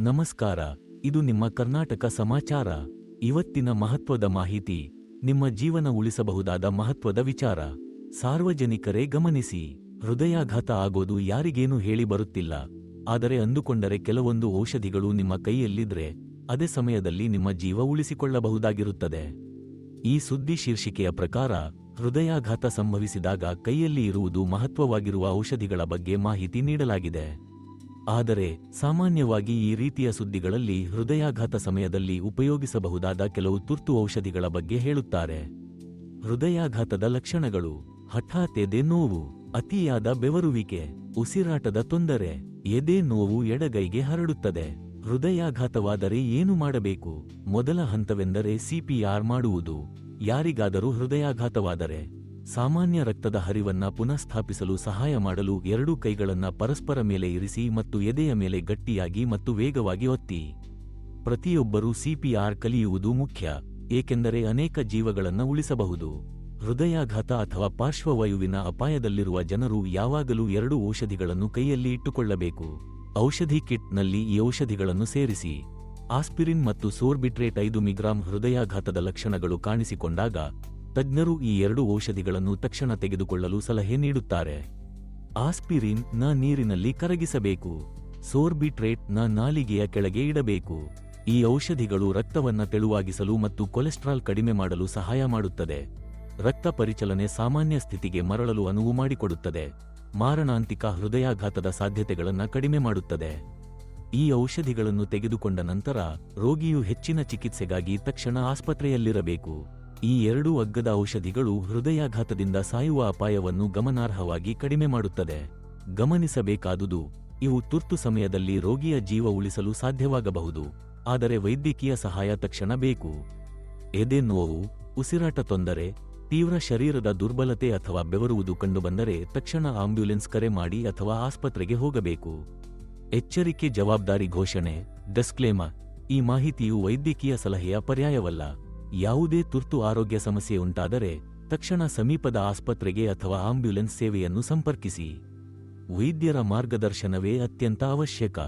ನಮಸ್ಕಾರ, ಇದು ನಿಮ್ಮ ಕರ್ನಾಟಕ ಸಮಾಚಾರ. ಇವತ್ತಿನ ಮಹತ್ವದ ಮಾಹಿತಿ, ನಿಮ್ಮ ಜೀವನ ಉಳಿಸಬಹುದಾದ ಮಹತ್ವದ ವಿಚಾರ. ಸಾರ್ವಜನಿಕರೇ ಗಮನಿಸಿ, ಹೃದಯಾಘಾತ ಆಗೋದು ಯಾರಿಗೇನು ಹೇಳಿ ಬರುತ್ತಿಲ್ಲ. ಆದರೆ ಅಂದುಕೊಂಡರೆ ಕೆಲವೊಂದು ಔಷಧಿಗಳು ನಿಮ್ಮ ಕೈಯಲ್ಲಿದ್ರೆ, ಅದೇ ಸಮಯದಲ್ಲಿ ನಿಮ್ಮ ಜೀವ ಉಳಿಸಿಕೊಳ್ಳಬಹುದಾಗಿರುತ್ತದೆ. ಈ ಸುದ್ದಿ ಶೀರ್ಷಿಕೆಯ ಪ್ರಕಾರ, ಹೃದಯಾಘಾತ ಸಂಭವಿಸಿದಾಗ ಕೈಯಲ್ಲಿ ಇರುವುದು ಮಹತ್ವವಾಗಿರುವ ಔಷಧಿಗಳ ಬಗ್ಗೆ ಮಾಹಿತಿ ನೀಡಲಾಗಿದೆ. ಆದರೆ ಸಾಮಾನ್ಯವಾಗಿ ಈ ರೀತಿಯ ಸುದ್ದಿಗಳಲ್ಲಿ ಹೃದಯಾಘಾತ ಸಮಯದಲ್ಲಿ ಉಪಯೋಗಿಸಬಹುದಾದ ಕೆಲವು ತುರ್ತು ಔಷಧಿಗಳ ಬಗ್ಗೆ ಹೇಳುತ್ತಾರೆ. ಹೃದಯಾಘಾತದ ಲಕ್ಷಣಗಳು ಹಠಾತ್ ಎದೆ ನೋವು, ಅತಿಯಾದ ಬೆವರುವಿಕೆ, ಉಸಿರಾಟದ ತೊಂದರೆ, ಎದೆ ನೋವು ಎಡಗೈಗೆ ಹರಡುತ್ತದೆ. ಹೃದಯಾಘಾತವಾದರೆ ಏನು ಮಾಡಬೇಕು? ಮೊದಲ ಹಂತವೆಂದರೆ ಸಿಪಿಆರ್ ಮಾಡುವುದು. ಯಾರಿಗಾದರೂ ಹೃದಯಾಘಾತವಾದರೆ ಸಾಮಾನ್ಯ ರಕ್ತದ ಹರಿವನ್ನ ಪುನಃಸ್ಥಾಪಿಸಲು ಸಹಾಯ ಮಾಡಲು ಎರಡೂ ಕೈಗಳನ್ನ ಪರಸ್ಪರ ಮೇಲೆ ಇರಿಸಿ ಮತ್ತು ಎದೆಯ ಮೇಲೆ ಗಟ್ಟಿಯಾಗಿ ಮತ್ತು ವೇಗವಾಗಿ ಒತ್ತಿ. ಪ್ರತಿಯೊಬ್ಬರೂ ಸಿಪಿಆರ್ ಕಲಿಯುವುದು ಮುಖ್ಯ, ಏಕೆಂದರೆ ಅನೇಕ ಜೀವಗಳನ್ನು ಉಳಿಸಬಹುದು. ಹೃದಯಾಘಾತ ಅಥವಾ ಪಾರ್ಶ್ವವಾಯುವಿನ ಅಪಾಯದಲ್ಲಿರುವ ಜನರು ಯಾವಾಗಲೂ ಎರಡು ಔಷಧಿಗಳನ್ನು ಕೈಯಲ್ಲಿ ಇಟ್ಟುಕೊಳ್ಳಬೇಕು. ಔಷಧಿ ಕಿಟ್ನಲ್ಲಿ ಈ ಔಷಧಿಗಳನ್ನು ಸೇರಿಸಿ. ಆಸ್ಪಿರಿನ್ ಮತ್ತು ಸೋರ್ಬಿಟ್ರೇಟ್ ಐದು ಮಿಗ್ರಾಂ ಹೃದಯಾಘಾತದ ಲಕ್ಷಣಗಳು ಕಾಣಿಸಿಕೊಂಡಾಗ ತಜ್ಞರು ಈ ಎರಡು ಔಷಧಿಗಳನ್ನು ತಕ್ಷಣ ತೆಗೆದುಕೊಳ್ಳಲು ಸಲಹೆ ನೀಡುತ್ತಾರೆ. ಆಸ್ಪಿರಿನ್ನ ನೀರಿನಲ್ಲಿ ಕರಗಿಸಬೇಕು. ಸೋರ್ಬಿಟ್ರೇಟ್ನ ನಾಲಿಗೆಯ ಕೆಳಗೆ ಇಡಬೇಕು. ಈ ಔಷಧಿಗಳು ರಕ್ತವನ್ನ ತೆಳುವಾಗಿಸಲು ಮತ್ತು ಕೊಲೆಸ್ಟ್ರಾಲ್ ಕಡಿಮೆ ಮಾಡಲು ಸಹಾಯ ಮಾಡುತ್ತದೆ. ರಕ್ತ ಪರಿಚಲನೆ ಸಾಮಾನ್ಯ ಸ್ಥಿತಿಗೆ ಮರಳಲು ಅನುವು ಮಾಡಿಕೊಡುತ್ತದೆ. ಮಾರಣಾಂತಿಕ ಹೃದಯಾಘಾತದ ಸಾಧ್ಯತೆಗಳನ್ನು ಕಡಿಮೆ ಮಾಡುತ್ತದೆ. ಈ ಔಷಧಿಗಳನ್ನು ತೆಗೆದುಕೊಂಡ ನಂತರ ರೋಗಿಯು ಹೆಚ್ಚಿನ ಚಿಕಿತ್ಸೆಗಾಗಿ ತಕ್ಷಣ ಆಸ್ಪತ್ರೆಯಲ್ಲಿರಬೇಕು. ಈ ಎರಡೂ ಅಗ್ಗದ ಔಷಧಿಗಳು ಹೃದಯಾಘಾತದಿಂದ ಸಾಯುವ ಅಪಾಯವನ್ನು ಗಮನಾರ್ಹವಾಗಿ ಕಡಿಮೆ ಮಾಡುತ್ತದೆ. ಗಮನಿಸಬೇಕಾದುದು, ಇವು ತುರ್ತು ಸಮಯದಲ್ಲಿ ರೋಗಿಯ ಜೀವ ಉಳಿಸಲು ಸಾಧ್ಯವಾಗಬಹುದು. ಆದರೆ ವೈದ್ಯಕೀಯ ಸಹಾಯ ತಕ್ಷಣ ಬೇಕು. ಎದೆ ನೋವು, ಉಸಿರಾಟ ತೊಂದರೆ, ತೀವ್ರ ಶರೀರದ ದುರ್ಬಲತೆ ಅಥವಾ ಬೆವರುವುದು ಕಂಡುಬಂದರೆ ತಕ್ಷಣ ಆಂಬ್ಯುಲೆನ್ಸ್ ಕರೆ ಮಾಡಿ ಅಥವಾ ಆಸ್ಪತ್ರೆಗೆ ಹೋಗಬೇಕು. ಎಚ್ಚರಿಕೆ ಜವಾಬ್ದಾರಿ ಘೋಷಣೆ ಡಿಸ್ಕ್ಲೇಮ ಈ ಮಾಹಿತಿಯು ವೈದ್ಯಕೀಯ ಸಲಹೆಯ ಪರ್ಯಾಯವಲ್ಲ. ಯಾವುದೇ ತುರ್ತು ಆರೋಗ್ಯ ಸಮಸ್ಯೆ ಉಂಟಾದರೆ ತಕ್ಷಣ ಸಮೀಪದ ಆಸ್ಪತ್ರೆಗೆ ಅಥವಾ ಆಂಬ್ಯುಲೆನ್ಸ್ ಸೇವೆಯನ್ನು ಸಂಪರ್ಕಿಸಿ. ವೈದ್ಯರ ಮಾರ್ಗದರ್ಶನವೇ ಅತ್ಯಂತ ಅವಶ್ಯಕ.